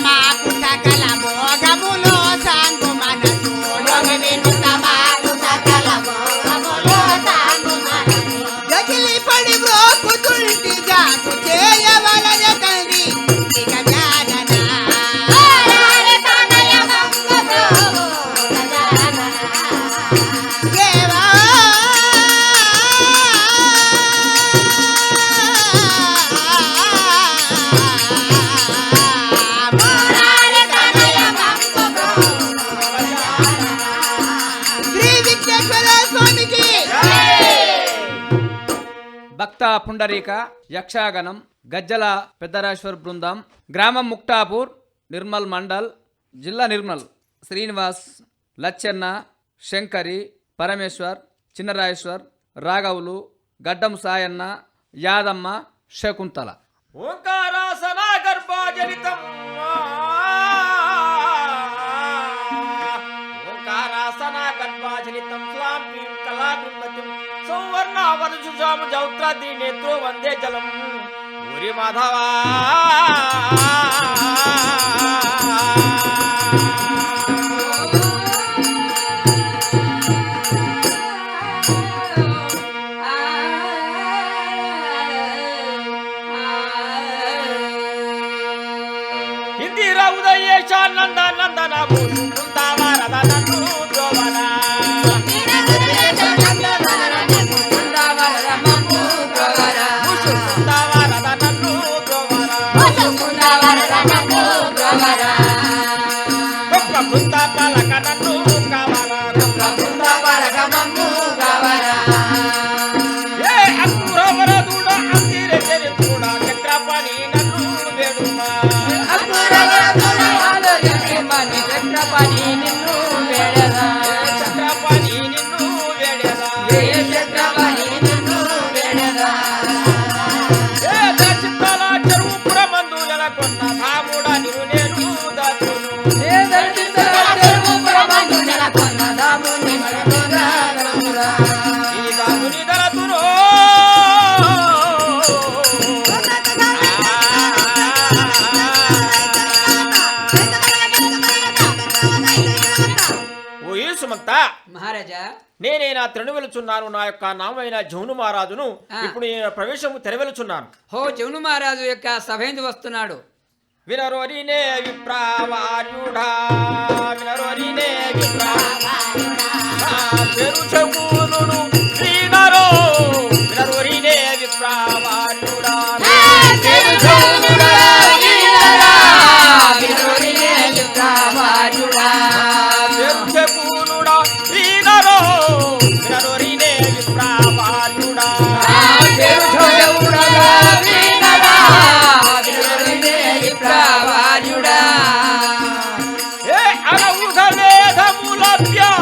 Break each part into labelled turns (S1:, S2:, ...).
S1: Mama.
S2: భక్త పుండరీక యక్షాగణం గజ్జల పెద్దరాశ్వర్ బృందం గ్రామం ముక్తాపూర్ నిర్మల్ మండల్ జిల్లా నిర్మల్ శ్రీనివాస్ లచ్చన్న శంకరి పరమేశ్వర్ చిన్నరాయేశ్వర్ రాఘవులు గడ్డం సాయన్న యాదమ్మ శకుంతల.
S3: ఓంకారాసనా గర్భాజనితం సౌవర్ణావరుషుషాము జౌత్రాది నేత్రో వందే జలం ఊరి మాధవా. నేనే నా నా యొక్క నామైన జౌను మహారాజును. ఇప్పుడు నేను ప్రవేశము తెరవెలుచున్నాను.
S4: హో జమును మహారాజు యొక్క సభేందు వస్తున్నాడు.
S3: వినరోరినే విప్రావార్యుడా వినరోరినే విప్రావార్యుడా పేరు చెబునుడు శ్రీనరో వినరోరినే విప్రావార్యుడా పేరు చెబునుడా పేరు వినరోరినే విప్రావార్యుడా పేరు ఏ అనవుగ వేదములభ్యాసించియు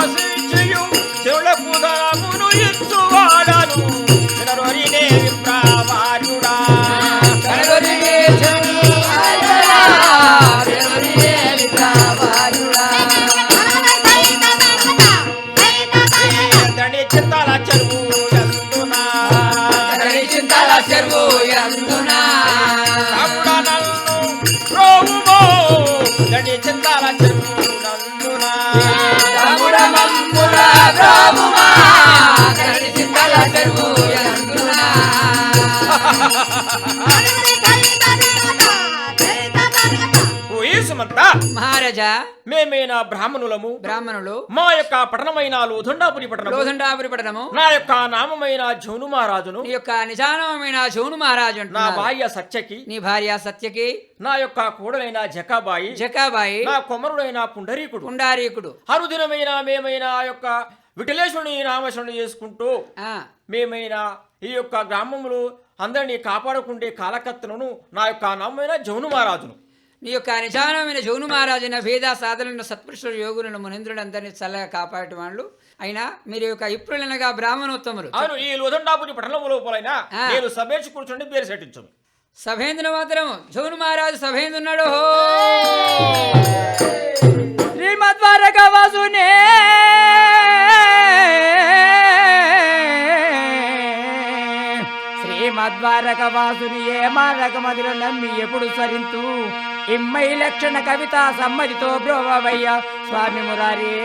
S4: మహారాజా
S3: మేమైనా బ్రాహ్మణులము.
S4: బ్రాహ్మణులు.
S3: మా యొక్క పట్టణమైన లోధండాపురి పట్టణము.
S4: లోధండాపురి పట్టణము.
S3: నా యొక్క నామమైన జౌను మహారాజును.
S4: నీ యొక్క నిజానమైన శివును మహారాజు
S3: నా. భార్య సత్యకి.
S4: నీ భార్య సత్యకి.
S3: నా యొక్క కూడలైన జకాబాయి.
S4: జకాబాయి.
S3: నా కుమరుడైన పుండరీకుడు.
S4: పుండారీకుడు.
S3: హరుదినమైన మేమైనా ఆ యొక్క విఠలేశ్వరుని నామస్మరణ చేసుకుంటూ మేమైనా ఈ యొక్క గ్రామములు అందరినీ కాపాడుకుంటే కాలకత్తలను నా యొక్క నామైన జౌను మహారాజును.
S4: నీ యొక్క నిజానమైన జౌను మహారాజైన భేద సాధనలను సత్పురుషులు యోగులను మునింద్రుడు అందరినీ చల్లగా కాపాడే వాళ్ళు. అయినా మీరు యొక్క ఇప్పుడులనగా బ్రాహ్మణోత్తములు.
S3: అవును ఈ లోదండాపురి పట్టణం లోపలైన. నేను కూర్చుండి పేరు సెట్టించు
S4: సభేంద్ర మాత్రం జౌను మహారాజు సభేంద్ర ఉన్నాడు. హో శ్రీమద్వారక వాసునే శ్రీమద్వారక వాసుని ఏ మారక మదిలో నమ్మి ఎప్పుడు సరింతు ఇమ్మై లక్షణ కవిత సమ్మతితో బ్రోవయ్య స్వామి మురారే.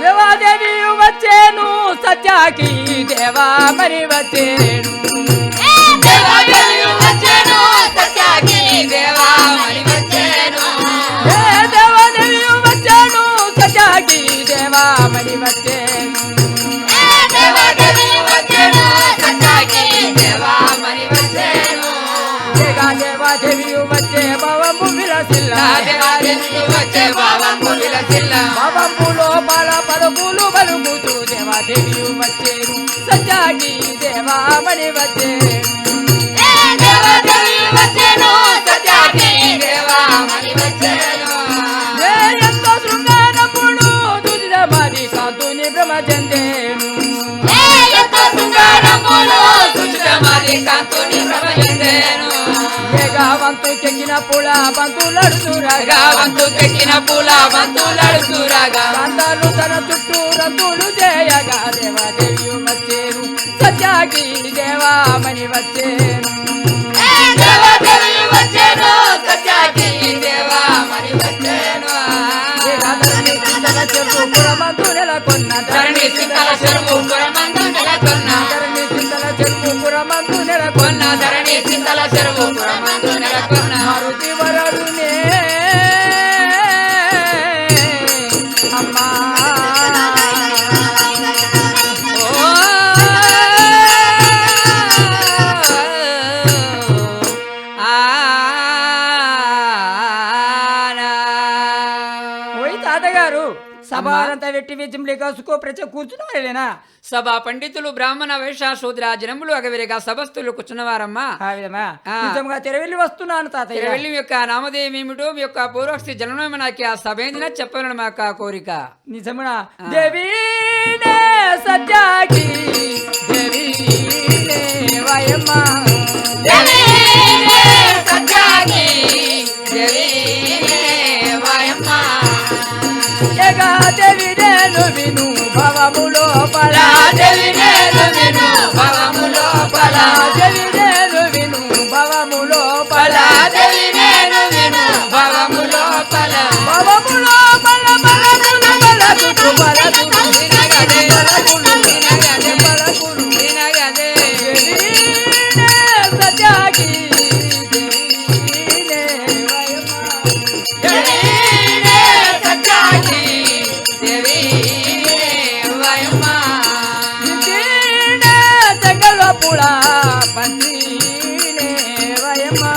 S4: దేవాదేవి వచ్చేను సత్యాకి దేవా మరి వచ్చేను. ఏ దేవాదేవి వచ్చేను సత్యాకి దేవా మరి వచ్చేను. దేగా దేవాదేవి వచ్చే భవంబు విలసిల్ల. భవంబు లోపల పలుకులు పలుకుతూ దేవాదేవి వచ్చేను సత్యాకి దేవా మరి వచ్చేను ఏగావంతు చెక్కిన పుల బంతులడుతురగా
S5: వంతు తెక్కిన పూల బంతులడుతురాగా
S4: కాంతాలు తన చుట్టూ రంతులు చేయగా. దేవాదేవి వచ్చేను. సత్యాకి దేవామణి వచ్చేను.
S5: దేవదేవి వచ్చేను. సత్యాకి దేవా మరి వచ్చేను
S4: చెరుకు పురమందు నెలకొన్న.
S5: ధరణి సింహల చెరువు పురమందు నెలకొన్న.
S4: ధరణి చింతల చెరుకు పురమందు నెలకొన్న
S5: ధరణి సింహల చెరువు పురమందు నెలకొన్న
S4: విజయంలే కాసుకో ప్రచ కూర్చున్నారేనా
S5: సభా పండితులు బ్రాహ్మణ వైశ్య శూద్ర జనములు అగవిరిగా సభస్థులు కూర్చున్నవారమ్మా.
S4: ఆ విధమా?
S5: ఆ.
S4: నిజంగా తెరవెళ్ళి వస్తున్నాను తాతయ్య.
S5: వెళ్ళి మీ యొక్క నామధేయం ఏమిటో మీ యొక్క పూర్వస్థి జననం నాకు ఆ సభేందిన చెప్పాలని మా యొక్క కోరిక.
S4: నిజమునా? దేవి వయమ్మ. దేవి నేను విను భవములో పలా. దేవి నేను విను భవములో పలా. భవములో పల బలములు బలకులు బలకులు వినగనే బలకులు వినగనే బలకులు వినగనే దేవినే సత్యాకి దేవినే పుడ పంచీనే వయమా?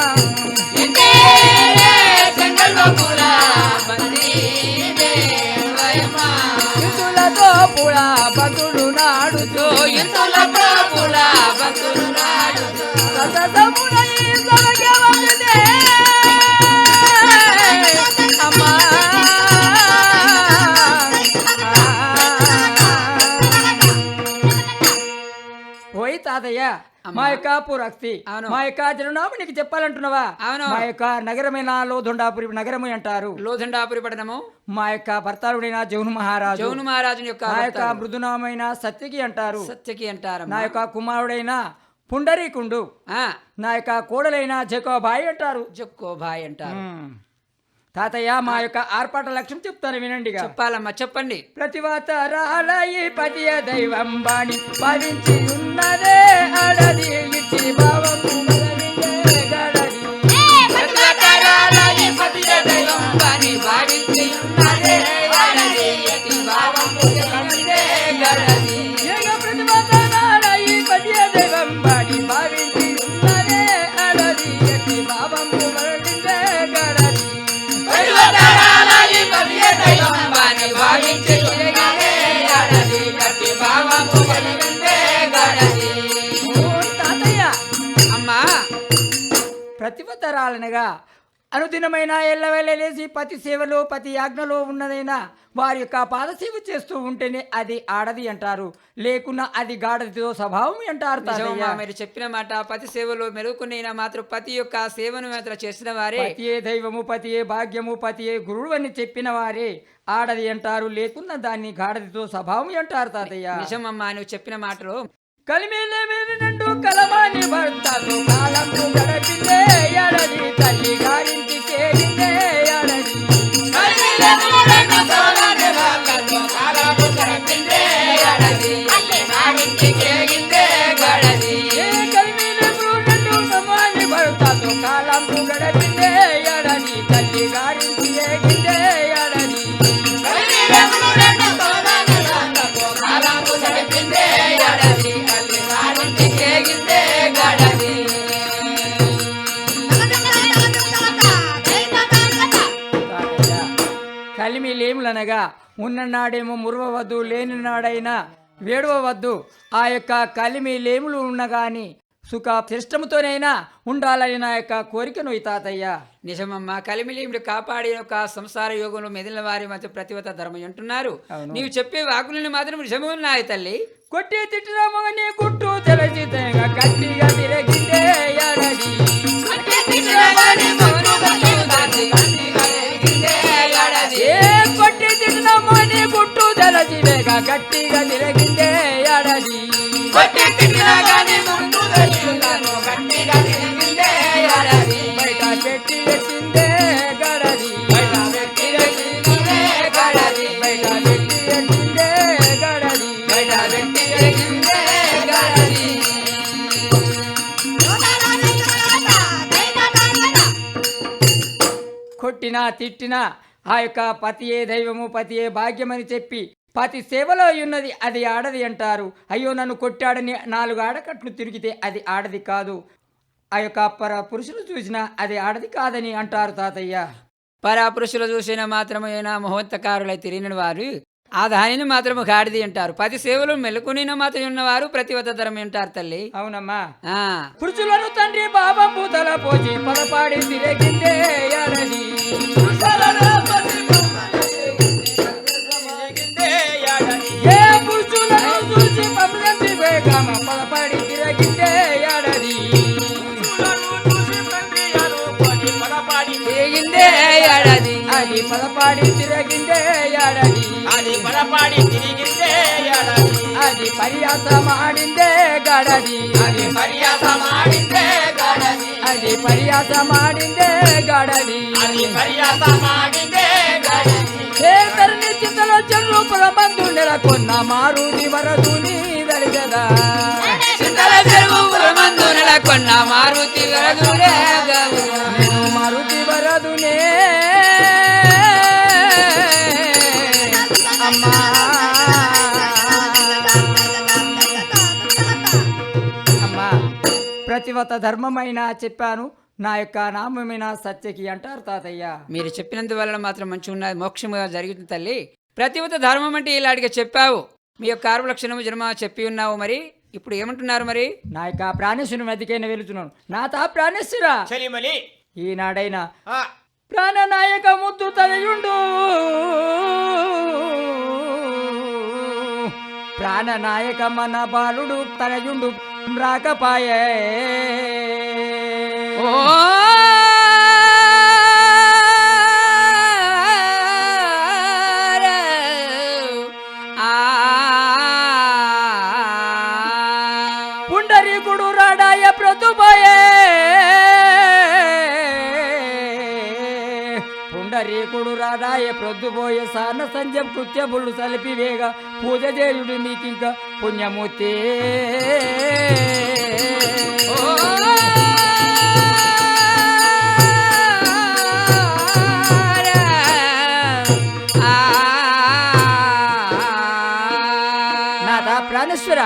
S4: ఇతులతో పుడ బంతులు నాడుతూ సతతమున ఈ సొరగ వందితే ఓయ్ తాతయ్య మా యొక్క పురక్తి. మా యొక్క జననామ నీకు చెప్పాలంటున్నావా?
S5: అవును.
S4: మా యొక్క నగరమైన లోధొండాపురి నగరము అంటారు.
S5: లోధండాపురి పట్టణము?
S4: మా యొక్క భర్తారుడైన జౌను మహారాజు
S5: జౌను మహారాజుని యొక్క
S4: నా యొక్క. మృదునామైన సత్యకి అంటారు.
S5: సత్యకి అంటారు
S4: నా యొక్క కుమారుడైన పుండరీకుండు
S5: ఆ.
S4: నా యొక్క కోడలైన జకోబాయి అంటారు.
S5: జక్కో భాయ్ అంటారు.
S4: తాతయ్య మా యొక్క ఆర్పాట లక్ష్యం చెప్తాను వినండిగా.
S5: చెప్పాలమ్మా చెప్పండి.
S4: ప్రతివతరాల ఈ పతియ దైవం బాణి భావించి ఉన్నదే అడది ఇట్టి భావము. ఏగ ప్రతివతరాల ప్రతివతరాలనగా అనుదినమైన ఎల్లవెల్లలేసి పతి సేవలో పతి యాజ్ఞలో ఉన్నదైనా వారి యొక్క పాదసేవ చేస్తూ ఉంటేనే అది ఆడది అంటారు. లేకున్నా అది గాఢదితో స్వభావం అంటారు
S5: మీరు చెప్పిన మాట పతి సేవలో మెరుగుకున్న మాత్రం పతి యొక్క సేవను మాత్రం చేసిన వారే.
S4: పతియే దైవము పతియే భాగ్యము పతియే గురుడు అని చెప్పిన వారే ఆడది అంటారు. లేకున్నా దాన్ని గాఢదితో స్వభావం అంటారు తాతయ్య.
S5: నిజమమ్మా నువ్వు చెప్పిన మాటలు
S4: కలిమేలే నిండు కలమాని భర్తతో కాలము గడపిందే ఎడది తల్లి గారింటి చేరిందే ఎడది ఏ కలిమేలే నిండు కలమాని భర్తతో కాలము గడపిందే ఎడది తల్లి గారింటి చేరిందే లేములనగా ఉన్ననాడేమో మురవవద్దు లేని నాడైనా వేడవవద్దు. ఆ యొక్క కలిమి లేములు ఉన్నగాని సుఖ శిష్టముతోనైనా ఉండాలని నా యొక్క కోరికను ఈ తాతయ్య.
S5: నిజమమ్మా కలిమిలీముడు కాపాడి ఒక సంసార యోగంలో మెదిలిన వారి మధ్య ప్రతివత ధర్మం అంటున్నారు. నీవు చెప్పే వాకులని మాత్రం నిజమే ఉన్నాయి తల్లి.
S4: కొట్టి తిట్టిన మగని గుట్టు తెలిసి గట్టిగా తిరగిందే తెగ గట్టిగా తిరగిందే ఎడది బయట పెట్టి ఎట్టిందే గడది. బయట పెట్టి ఎట్టిందే గడది. బయట పెట్టి ఎట్టిందే గడది. బయట పెట్టి ఎట్టిందే గడది. కొట్టినా తిట్టినా ఆ యొక్క పతియే దైవము పతియే భాగ్యమని చెప్పి పతి సేవలో ఉన్నది అది ఆడది అంటారు. అయ్యో నన్ను కొట్టాడని నాలుగు ఆడకట్లు తిరిగితే అది ఆడది కాదు. ఆ యొక్క పర పురుషులు చూసినా అది ఆడది కాదని అంటారు తాతయ్య.
S5: పరాపురుషులు చూసిన మాత్రమైనా మహోత్తకారులై తిరిగిన వారు ఆ దానిని మాత్రము గాడిది అంటారు. పది సేవలు మెలుకుని మాత్రం ఉన్నవారు ప్రతివత ధర్మం అంటారు తల్లి.
S4: అవునమ్మా.
S5: ఆ.
S4: పురుషులను తండ్రి బాబా పూతల పోసి పదపాడి తిరిగిందే అది పదపాడి తిరిగిందే ఆడది
S3: అది బలపాడి తిరిగిందే ఏడాది.
S4: అది పర్యాసమాడిందే గడది
S3: అది పర్యాసమాడిందే గాడది.
S4: అది పర్యాసమాడిందే గడది
S3: అది పర్యాసమాడిందే గాడది.
S4: ఏ తరణి చింతలో చెరూపుల బంధు నెలకొన్న మారుది వరదుని వెలిగదా
S5: చింతల చెరువు పురమందు నెలకొన్న మారుతి వరదుడే
S4: ప్రతివత ధర్మమైన చెప్పాను నా యొక్క నామమైన సత్యకి అంటారు తాతయ్య.
S5: మీరు చెప్పినందువల్ల మాత్రం మంచిగా ఉన్నది మోక్షముగా జరుగుతుంది తల్లి. ప్రతివత ధర్మం అంటే ఇలాంటిగా చెప్పావు. మీ యొక్క ఆరు లక్షణము జన్మ చెప్పి ఉన్నావు మరి. ఇప్పుడు ఏమంటున్నారు మరి?
S4: నా యొక్క ప్రాణేశ్వరుని వెతికైనా వెళుతున్నాను. నా తా ప్రాణేశ్వరా
S3: చలిమలి!
S4: ఈనాడైనా
S3: ఆ,
S4: ప్రాణనాయక ముద్దు తనయుండు ప్రాణనాయక మన బాలుడు తనయుండు రాకపాయే
S5: ఓ
S4: పుండరీకుడు రాడాయ ప్రొద్దుపోయే సాన సంజం కృత్యములు సలిపివేగ పూజ చేయుడు నీకింక పుణ్యమూర్తి. ప్రాణేశ్వర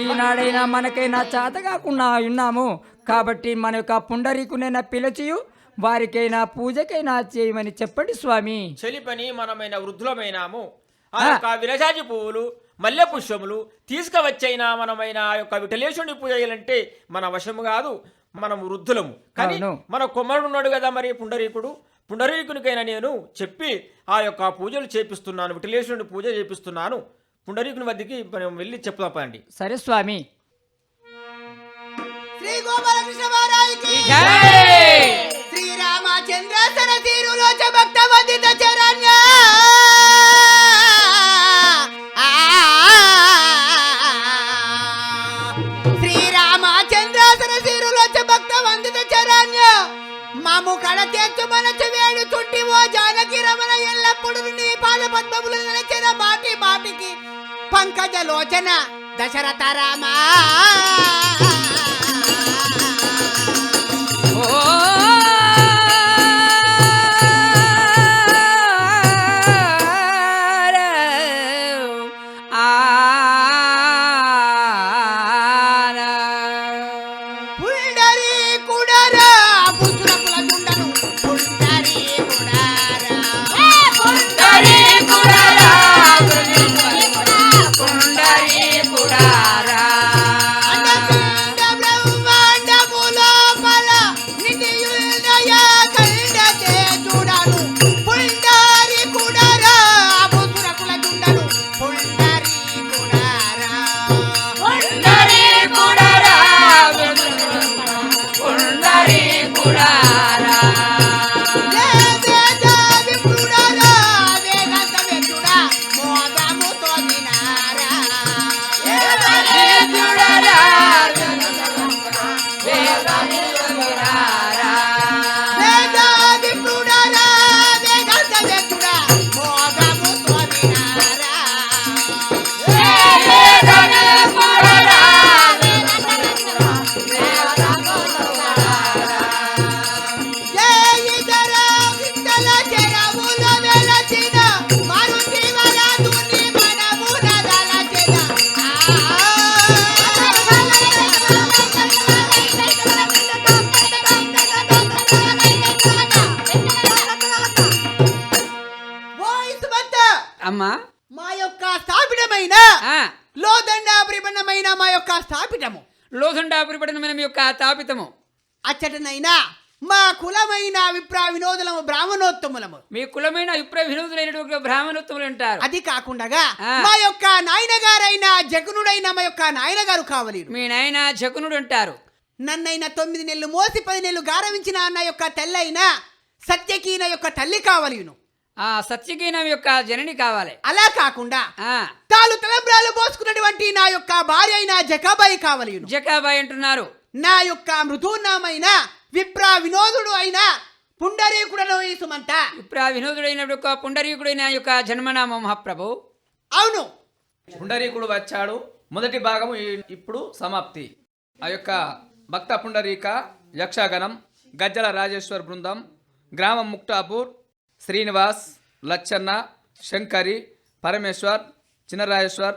S4: ఈనాడైనా మనకైనా చేత కాకుండా ఉన్నాము. కాబట్టి మన యొక్క పుండరీకునైనా పిలచియు వారికైనా పూజకైనా చేయమని చెప్పండి స్వామి.
S3: చెలిపని మనమైన వృద్ధులమైనాము. ఆ యొక్క విరజాజి పువ్వులు మల్లె పుష్పములు తీసుకువచ్చైనా మనమైన ఆ యొక్క విఠలేశుని పూజ చేయాలంటే మన వశము కాదు మనం వృద్ధులము. కానీ. మన కుమారుడు ఉన్నాడు కదా మరి పుండరీకుడు. పుండరీకునికైనా నేను చెప్పి ఆ యొక్క పూజలు చేపిస్తున్నాను విఠలేశుని పూజ చేపిస్తున్నాను. పుండరీకుని వద్దకి మనం వెళ్ళి చెప్తాపండి
S4: సరే స్వామి.
S1: శ్రీ గోపాలకృష్ణ మహారాజుకి చంద్రాసన తీరులో భక్త వందిత చరణ్య! శ్రీరామచంద్ర తీరులో భక్త వందిత చరణ్య! మాము కడ తెచ్చు మనసు వేడు చుట్టి ఓ జానకి రమణ ఎల్లప్పుడు నీ పాద పద్మములు నిలచిన మాటి మాటికి పంకజ లోచన దశరథ రామా! అచ్చటనైనా మా కులమైన విప్రా వినోదులము బ్రాహ్మణోత్తములము.
S5: మీ కులమైన విప్ర వినోదులైనటువంటి బ్రాహ్మణోత్తములు అంటారు.
S1: అది కాకుండా. మా యొక్క నాయన గారైన జగనుడైన మా యొక్క నాయన గారు కావలేరు.
S5: మీ నాయన జకునుడు అంటారు.
S1: నన్నైన తొమ్మిది నెలలు మోసి పది నెలలు గారవించిన అన్న యొక్క తెల్లైన సత్యకీన యొక్క తల్లి కావలేను.
S5: ఆ సత్యగీనం యొక్క జనని కావాలి.
S1: అలా కాకుండా తాలు తలంబ్రాలు పోసుకున్నటువంటి నా యొక్క భార్య అయిన జకాబాయి కావలేను.
S5: జకాబాయ్ అంటున్నారు.
S1: నా యొక్క మృదునామైన విప్రా వినోదుడు అయిన పుండరీకుడను ఈ సుమంత
S5: విప్ర వినోదుడైన యొక్క పుండరీకుడైన యొక్క జన్మనామం మహాప్రభు.
S1: అవును.
S2: పుండరీకుడు వచ్చాడు. మొదటి భాగము ఈ- ఇప్పుడు సమాప్తి. ఆ యొక్క భక్త పుండరీక యక్షగణం గజ్జల రాజేశ్వర్ బృందం గ్రామం ముక్తాపూర్ శ్రీనివాస్ లచ్చన్న శంకరి పరమేశ్వర్ చినరాజేశ్వర్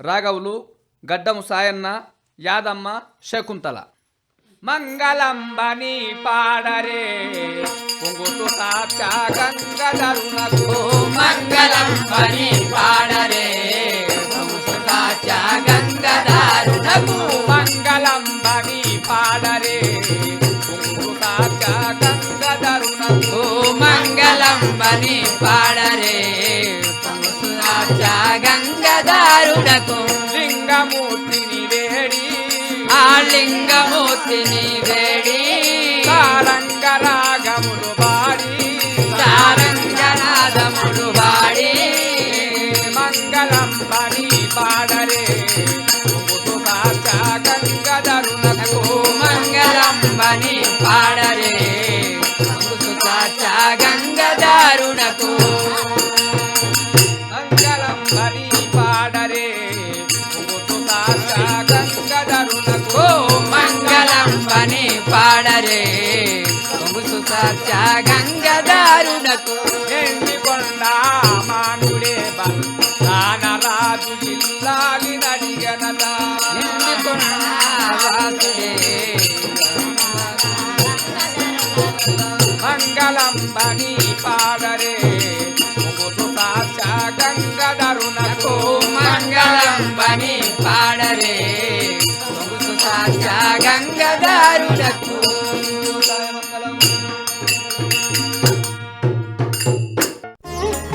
S2: రాఘవులు గడ్డము సాయన్న యాదమ్మ శకుంతల. మంగళంబని పాడరే. పొంగుతు సాక్షా గంగధరునకు
S5: మంగళం పని పాడరే. గంగదారుణకు
S2: మంగళంబని పాడరే. పొంగుతు సాక్షా గంగధరునకు
S5: మంగళం పని పాడరే. గంగదారుణకు
S2: లింగమూర్తిని
S5: ఆ లింగమూర్తిని వేడి
S2: సారంగ రాగములు వాడి
S5: సారంగనాదములు వాడి
S2: మంగళం పని పాడరే.
S5: సుతాచ గంగదారుణకు
S2: ఎండి కొండ మానుడే బల్ రాజు ఇల్లాలి నడిగనత
S5: ఎందుకున్న వాసుడే.
S2: మంగళం బని పాడరే. పొంగుతు సాచా గంగధరునకు
S5: పాడరే. సుతాచ